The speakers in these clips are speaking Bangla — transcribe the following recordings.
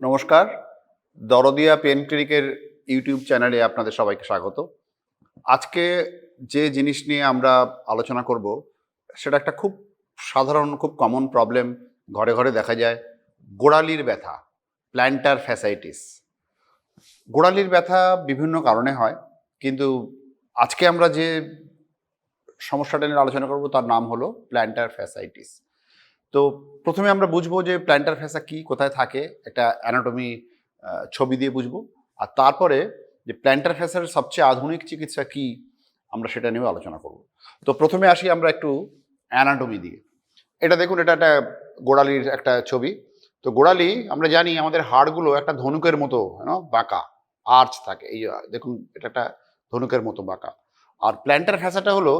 নমস্কার। দরদিয়া পেন ক্লিনিকের ইউটিউব চ্যানেলে আপনাদের সবাইকে স্বাগত। আজকে যে জিনিস নিয়ে আমরা আলোচনা করব, সেটা একটা খুব সাধারণ, খুব কমন প্রবলেম ঘরে ঘরে দেখা যায়। গোড়ালির ব্যথা প্ল্যান্টার ফ্যাসাইটিস গোড়ালির ব্যথা বিভিন্ন কারণে হয়, কিন্তু আজকে আমরা যে সমস্যাটা নিয়ে আলোচনা করব, তার নাম হলো প্ল্যান্টার ফ্যাসাইটিস তো প্রথমে আমরা বুঝব যে প্ল্যান্টার ফ্যাসা কি, কোথায় থাকে, একটা অ্যানাটমি ছবি দিয়ে বুঝব। আর তারপরে যে প্ল্যান্টার ফ্যাসার সবচেয়ে আধুনিক চিকিৎসা কি, আমরা সেটা নিয়েও আলোচনা করব। তো প্রথমে আসি আমরা একটু অ্যানাটমি দিয়ে। এটা দেখুন, এটা একটা গোড়ালির একটা ছবি। তো গোড়ালি, আমরা জানি আমাদের হাড়গুলো একটা ধনুকের মতো বাঁকা আর্চ থাকে। এই দেখুন, এটা একটা ধনুকের মতো বাঁকা। আর প্ল্যান্টার ফ্যাসাটা হলো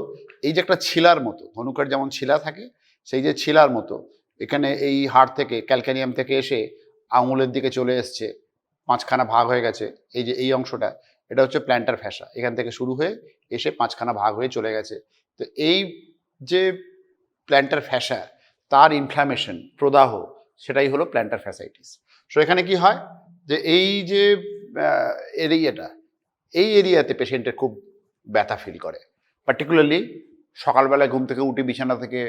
এই যে একটা ছিলার মতো, ধনুকের যেমন ছিলা থাকে সেই যে ছিলার মতো, এখানে এই হাড় থেকে, ক্যালকানিয়াম থেকে এসে আঙুলের দিকে চলে এসছে, পাঁচখানা ভাগ হয়ে গেছে, এই যে, এই অংশটা, এটা হচ্ছে প্ল্যান্টার ফ্যাসা, এখান থেকে শুরু হয়ে এসে পাঁচখানা ভাগ হয়ে চলে গেছে। তো এই যে প্ল্যান্টার ফ্যাসা, তার ইনফ্ল্যামেশন প্রদাহ, সেটাই হলো প্ল্যান্টার ফ্যাসাইটিস। সো এখানে কি হয়? যে এই যে এরিয়াটা, এই এরিয়াতে পেশেন্টের খুব ব্যথা ফিল করে। পার্টিকুলারলি সকালবেলায় ঘুম থেকে উঠে বিছানা থেকে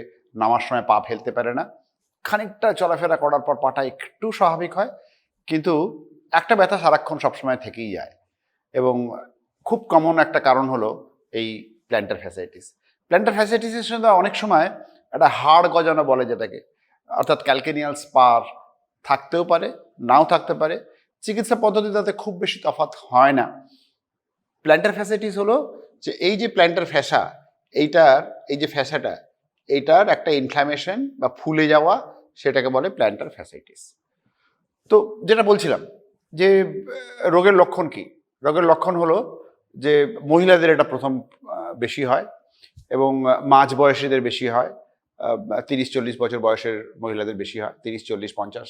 নামার সময় পা ফেলতে পারে না। খানিকটা চলাফেরা করার পর পাটা একটু স্বাভাবিক হয়, কিন্তু একটা ব্যথা সারাক্ষণ সবসময় থেকেই যায়। এবং খুব কমন একটা কারণ হলো এই প্ল্যান্টার ফ্যাসাইটিস প্ল্যান্টার ফ্যাসাইটিসের সঙ্গে অনেক সময় একটা হাড় গজানো বলে যেটাকে, অর্থাৎ ক্যালকেনিয়াল স্পার থাকতেও পারে, নাও থাকতে পারে। চিকিৎসা পদ্ধতি তাতে খুব বেশি তফাৎ হয় না। প্ল্যান্টার ফ্যাসাইটিস হলো যে এই যে প্ল্যান্টার ফ্যাসা এইটার, এই যে ফ্যাসাটা এইটার একটা ইনফ্ল্যামেশন বা ফুলে যাওয়া সেটাকে বলে প্ল্যান্টার ফ্যাসাইটিস তো যেটা বলছিলাম যে, রোগের লক্ষণ কি? রোগের লক্ষণ হলো যে, মহিলাদের এটা প্রথম বেশি হয় এবং মাঝ বয়সীদের বেশি হয় তিরিশ চল্লিশ বছর বয়সের মহিলাদের বেশি হয়, তিরিশ চল্লিশ পঞ্চাশ।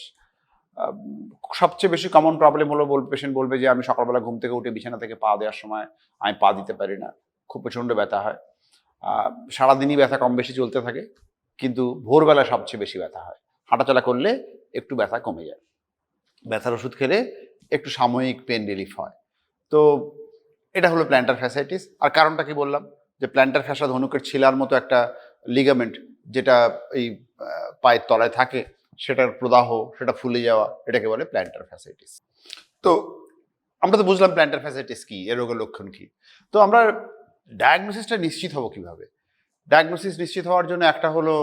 সবচেয়ে বেশি কমন প্রবলেম হলো বল পেশেন্ট বলবে যে, আমি সকালবেলা ঘুম থেকে উঠে বিছানা থেকে পা দেওয়ার সময় আমি পা দিতে পারি না। খুব প্রচণ্ড ব্যথা হয়। সারাদিনই ব্যথা কম বেশি চলতে থাকে, কিন্তু ভোরবেলা সবচেয়ে বেশি ব্যথা হয়। হাঁটাচলা করলে একটু ব্যথা কমে যায়। ব্যথার ওষুধ খেলে একটু সাময়িক পেন রিলিফ হয়। তো এটা হলো প্ল্যান্টার ফ্যাসাইটিস আর কারণটা কি বললাম? যে প্ল্যান্টার ফ্যাসা ধনুকের ছিলার মতো একটা লিগামেন্ট যেটা এই পায়ের তলায় থাকে, সেটার প্রদাহ, সেটা ফুলে যাওয়া, এটাকে বলে প্ল্যান্টার ফ্যাসাইটিস তো আমরা তো বুঝলাম প্ল্যান্টার ফ্যাসাইটিস কি, এ রোগের লক্ষণ কি। তো আমরা ডায়াগনোসিসটা নিশ্চিত হব কীভাবে? ডায়াগনোসিস নিশ্চিত হওয়ার জন্য একটা হলো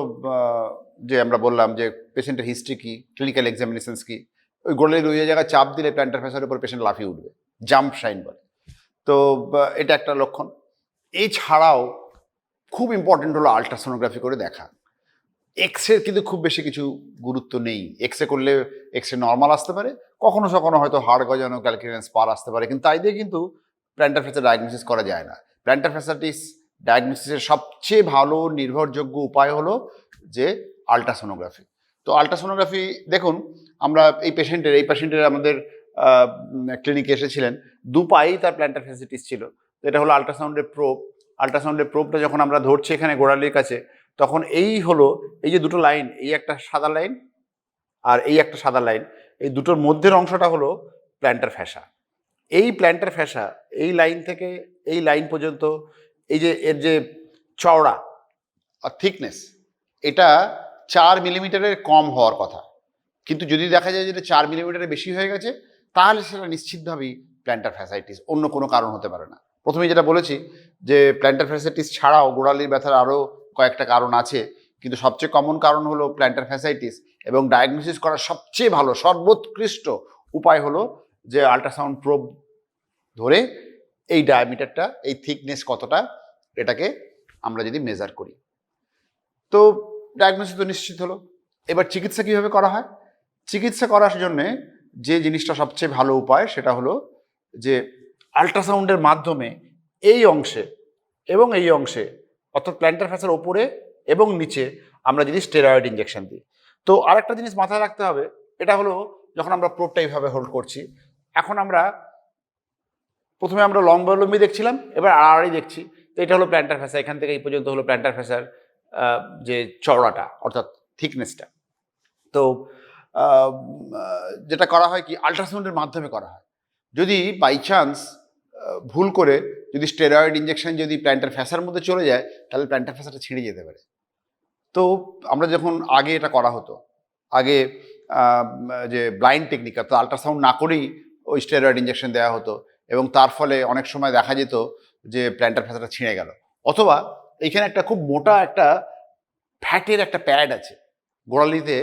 যে আমরা বললাম যে পেশেন্টের হিস্ট্রি কি ক্লিনিক্যাল এক্সামিনেশনস কী, ওই গোড়ালির ওই জায়গায় চাপ দিলে প্ল্যান্টার ফ্যাসার উপর পেশেন্ট লাফিয়ে উঠবে জাম্প সাইন বলে। তো এটা একটা লক্ষণ। এছাড়াও খুব ইম্পর্টেন্ট হলো আলট্রাসোনোগ্রাফি করে দেখা। এক্স রে কিন্তু খুব বেশি কিছু গুরুত্ব নেই। এক্স রে করলে এক্স রে নর্মাল আসতে পারে কখনো কখনো হয়তো হাড় গজানো ক্যালকুলেন্স পার আসতে পারে, কিন্তু তাই দিয়ে কিন্তু প্ল্যান্টার ফ্যাসার ডায়াগনোসিস করা যায় না। প্ল্যান্টার ফ্যাসাটিস ডায়াগনোসিসের সবচেয়ে ভালো নির্ভরযোগ্য উপায় হলো যে আলট্রাসোনোগ্রাফি তো আলট্রাসোনোগ্রাফি দেখুন, আমরা এই পেশেন্টের এই পেশেন্টের আমাদের ক্লিনিকে এসেছিলেন, দু পায়েই তার প্ল্যান্টার ফ্যাসিটিস ছিল। তো এটা হলো আলট্রাসাউন্ডের প্রোপ আলট্রাসাউন্ডের প্রোপটা যখন আমরা ধরছি এখানে গোড়ালির কাছে, তখন এই হলো, এই যে দুটো লাইন এই একটা সাদা লাইন আর এই একটা সাদা লাইন এই দুটোর মধ্যের অংশটা হলো প্ল্যান্টার ফ্যাসা এই প্ল্যান্টার ফ্যাসা এই লাইন থেকে এই লাইন পর্যন্ত, এই যে, এর যে চওড়া, আর থিকনেস এটা চার মিলিমিটারের কম হওয়ার কথা। কিন্তু যদি দেখা যায় যেটা চার মিলিমিটারের বেশি হয়ে গেছে, তাহলে সেটা নিশ্চিতভাবেই প্ল্যান্টার ফ্যাসাইটিস অন্য কোনো কারণ হতে পারে না। প্রথমেই যেটা বলেছি যে প্ল্যান্টার ফ্যাসাইটিস ছাড়াও গোড়ালির ব্যথার আরও কয়েকটা কারণ আছে, কিন্তু সবচেয়ে কমন কারণ হলো প্ল্যান্টার ফ্যাসাইটিস এবং ডায়াগনোসিস করার সবচেয়ে ভালো, সর্বোৎকৃষ্ট উপায় হলো যে আল্ট্রাসাউন্ড প্রোব ধরে এই ডায়ামিটারটা এই থিকনেস কতটা, এটাকে আমরা যদি মেজার করি। তো ডায়াগনোসিস তো নিশ্চিত হলো। এবার চিকিৎসা কীভাবে করা হয়? চিকিৎসা করার জন্যে যে জিনিসটা সবচেয়ে ভালো উপায় সেটা হলো যে আল্ট্রাসাউন্ডের মাধ্যমে এই অংশে এবং এই অংশে, অর্থাৎ প্ল্যান্টার ফ্যাসের ওপরে এবং নিচে আমরা যদি স্টেরয়েড ইঞ্জেকশন দিই। তো আরেকটা জিনিস মাথায় রাখতে হবে, এটা হলো যখন আমরা প্রোবটা এইভাবে হোল্ড করছি, এখন আমরা প্রথমে আমরা লং লম্বালম্বি দেখছিলাম, এবার আড়াআড়ি দেখছি। তো এটা হলো প্ল্যান্টার ফ্যাসা এখান থেকে এই পর্যন্ত হলো প্ল্যান্টার ফ্যাসার যে চওড়াটা, অর্থাৎ থিকনেসটা তো যেটা করা হয় কি আল্ট্রাসাউন্ডের মাধ্যমে করা হয়। যদি বাই চান্স ভুল করে যদি স্টেরয়েড ইঞ্জেকশন যদি প্ল্যান্টার ফ্যাসার মধ্যে চলে যায়, তাহলে প্ল্যান্টার ফ্যাসাটা ছিঁড়ে যেতে পারে। তো, আমরা যখন আগে এটা করা হতো, আগে যে ব্লাইন্ড টেকনিক অর্থাৎ আল্ট্রাসাউন্ড না করেই ওই স্টেরয়েড ইঞ্জেকশন দেওয়া হতো এবং তার ফলে অনেক সময় দেখা যেত যে প্ল্যান্টার ফ্যাসাটা ছিঁড়ে গেল। অথবা এইখানে একটা খুব মোটা একটা ফ্যাটের একটা প্যাড আছে। গোড়ালিতে,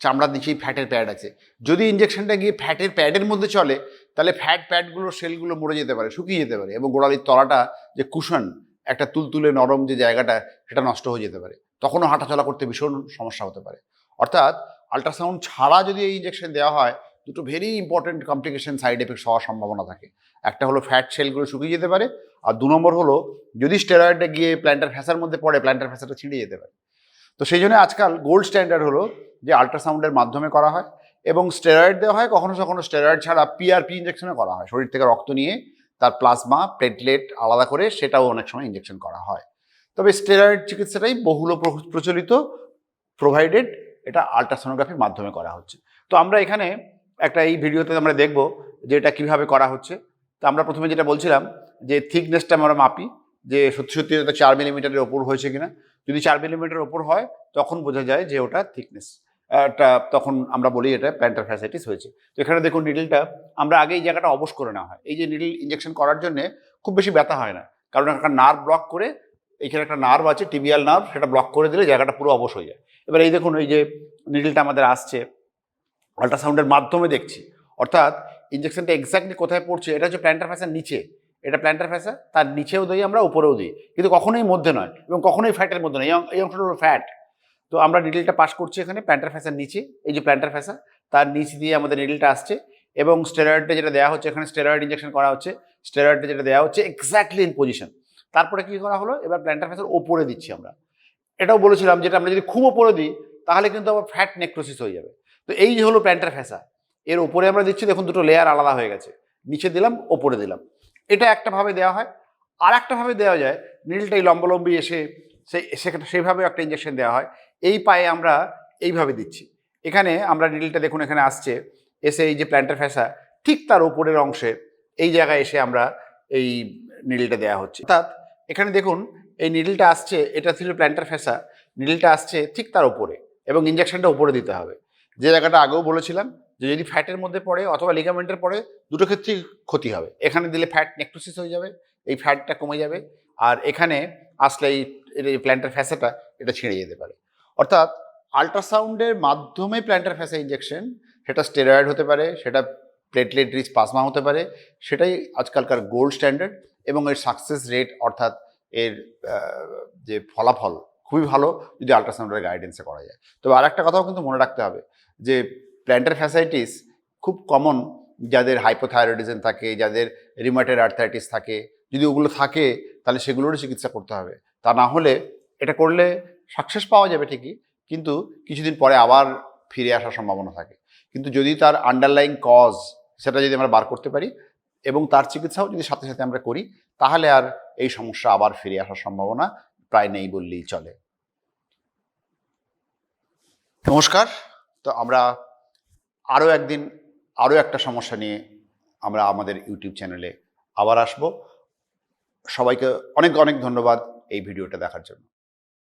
চামড়ার নিচেই ফ্যাটের প্যাড আছে। যদি ইঞ্জেকশনটা গিয়ে ফ্যাটের প্যাডের মধ্যে চলে, তাহলে ফ্যাট প্যাডগুলো, সেলগুলো মরে যেতে পারে, শুকিয়ে যেতে পারে এবং গোড়ালির তলাটা যে কুশন, একটা তুলতুলে নরম যে জায়গাটা, সেটা নষ্ট হয়ে যেতে পারে। তখনও হাঁটাচলা করতে ভীষণ সমস্যা হতে পারে। অর্থাৎ আল্ট্রাসাউন্ড ছাড়া যদি এই ইঞ্জেকশন দেওয়া হয়, দুটো very important complication side effects হওয়ার সম্ভাবনা থাকে। একটা হলো ফ্যাট সেলগুলো শুকিয়ে যেতে পারে, আর দু নম্বর হলো যদি স্টেরয়েডটা গিয়ে প্ল্যান্টার ফ্যাসার মধ্যে পড়ে প্ল্যান্টার ফ্যাসাটা ছিঁড়ে যেতে পারে। তো সেই জন্য আজকাল গোল্ড স্ট্যান্ডার্ড হলো যে আল্ট্রাসাউন্ডের মাধ্যমে করা হয় এবং স্টেরয়েড দেওয়া হয়, কখনো কখনো স্টেরয়েড ছাড়া পিআরপি ইঞ্জেকশনে করা হয়। শরীর থেকে রক্ত নিয়ে তার প্লাজমা প্লেটলেট আলাদা করে সেটাও অনেক সময় ইঞ্জেকশন করা হয়। তবে স্টেরয়েড চিকিৎসাটাই বহুল প্র- প্রচলিত প্রোভাইডেড এটা আল্ট্রাসোনোগ্রাফির মাধ্যমে করা হচ্ছে। তো আমরা এখানে একটা এই ভিডিওতে আমরা দেখব যে এটা কীভাবে করা হচ্ছে। তো আমরা প্রথমে যেটা বলছিলাম যে থিকনেসটা আমরা মাপি, যে সত্যি সত্যি এটা চার মিলিমিটারের ওপর হয়েছে কিনা। যদি চার মিলিমিটার ওপর হয়, তখন বোঝা যায় যে ওটা থিকনেস একটা তখন আমরা বলি এটা প্ল্যান্টার ফ্যাসাইটিস হয়েছে। তো এখানে দেখুন নিডলটা আমরা আগে এই জায়গাটা অবশ করে নেওয়া হয়। এই যে নিডল ইঞ্জেকশন করার জন্য খুব বেশি ব্যথা হয় না। কারণ একটা নার্ভ ব্লক করে, এখানে একটা নার্ভ আছে টিবিয়াল নার্ভ সেটা ব্লক করে দিলে জায়গাটা পুরো অবশ হয়ে যায়। এবার এই দেখুন, এই যে নিডলটা আমাদের আসছে। আল্ট্রাসাউন্ডের মাধ্যমে দেখছি। অর্থাৎ ইঞ্জেকশনটা এক্স্যাক্টলি কোথায় পড়ছে, এটা হচ্ছে প্ল্যান্টার ফ্যাসার নিচে। এটা প্ল্যান্টার ফ্যাসা তার নিচেও দিই আমরা, উপরেও দিই। কিন্তু কখনোই মধ্যে নয়, এবং কখনোই ফ্যাটের মধ্যে নয়, এই অংশটা হলো ফ্যাট তো আমরা নিডলটা পাস করছি এখানে প্ল্যান্টার ফ্যাসার নিচে, এই যে প্ল্যান্টার ফ্যাসা তার নিচ দিয়ে আমাদের নিডলটা আসছে, এবং স্টেরয়েডটা যেটা দেওয়া হচ্ছে, এখানে স্টেরয়েড ইঞ্জেকশন করা হচ্ছে স্টেরয়েডটা যেটা দেওয়া হচ্ছে এক্স্যাক্টলি ইন পজিশন তারপরে কী করা হলো? এবার প্ল্যান্টার ফ্যাসার ওপরে দিচ্ছি আমরা। এটাও বলেছিলাম যেটা আমরা যদি খুব ওপরে দিই, তাহলে কিন্তু আবার ফ্যাট নেক্রোসিস হয়ে যাবে। তো এই যে হলো প্ল্যান্টার ফ্যাসা এর ওপরে আমরা দিচ্ছি দেখুন দুটো লেয়ার আলাদা হয়ে গেছে। নিচে দিলাম, ওপরে দিলাম। এটা একটা ভাবে দেওয়া হয়। আর একটা ভাবে দেওয়া যায়, নীলটাই লম্বলম্বি এসে সেই সেখানে সেইভাবে একটা ইঞ্জেকশন দেওয়া হয়। এই পায়ে আমরা এইভাবে দিচ্ছি। এখানে আমরা নিডলটা দেখুন এখানে আসছে। এসে এই যে প্ল্যান্টার ফ্যাসা ঠিক তার উপরের অংশে এই জায়গায় এসে আমরা এই নিডলটা দেওয়া হচ্ছে। অর্থাৎ এখানে দেখুন, এই নিডলটা আসছে, এটা ছিল প্ল্যান্টার ফ্যাসা নিডলটা আসছে ঠিক তার উপরে এবং ইঞ্জেকশনটা উপরে দিতে হবে। যে জায়গাটা আগেও বলেছিলাম যে যদি ফ্যাটের মধ্যে পড়ে অথবা লিগামেন্টের পড়ে, দুটো ক্ষেত্রেই ক্ষতি হবে। এখানে দিলে ফ্যাট নেক্রোসিস হয়ে যাবে, এই ফ্যাটটা কমে যাবে, আর এখানে আসলে এই প্ল্যান্টার ফ্যাসাটা এটা ছিঁড়ে যেতে পারে। অর্থাৎ আল্ট্রাসাউন্ডের মাধ্যমে প্ল্যান্টার ফ্যাসা ইঞ্জেকশন সেটা স্টেরয়েড হতে পারে, সেটা প্লেটলেট রিচ প্লাজমা হতে পারে, সেটাই আজকালকার গোল্ড স্ট্যান্ডার্ড এবং এর সাকসেস রেট অর্থাৎ এর যে ফলাফল খুবই ভালো যদি আল্ট্রাসাউন্ডের গাইডেন্সে করা যায়। তবে আর একটা কথাও কিন্তু মনে রাখতে হবে যে প্ল্যান্টার ফ্যাসাইটিস খুব কমন যাদের হাইপোথাইরয়েডিজম থাকে, যাদের রিমাটের আর্থাইটিস থাকে। যদি ওগুলো থাকে, তাহলে সেগুলোরও চিকিৎসা করতে হবে। তা না হলে এটা করলে সাকসেস পাওয়া যাবে ঠিকই, কিন্তু কিছুদিন পরে আবার ফিরে আসার সম্ভাবনা থাকে। কিন্তু যদি তার আন্ডারলাইং কজ সেটা যদি আমরা বার করতে পারি এবং তার চিকিৎসাও যদি সাথে সাথে আমরা করি, তাহলে আর এই সমস্যা আবার ফিরে আসার সম্ভাবনা প্রায় নেই বললেই চলে। নমস্কার, তো আমরা আরও একদিন আরও একটা সমস্যা নিয়ে আমরা আমাদের ইউটিউব চ্যানেলে আবার আসব। সবাইকে অনেক অনেক ধন্যবাদ এই ভিডিওটা দেখার জন্য।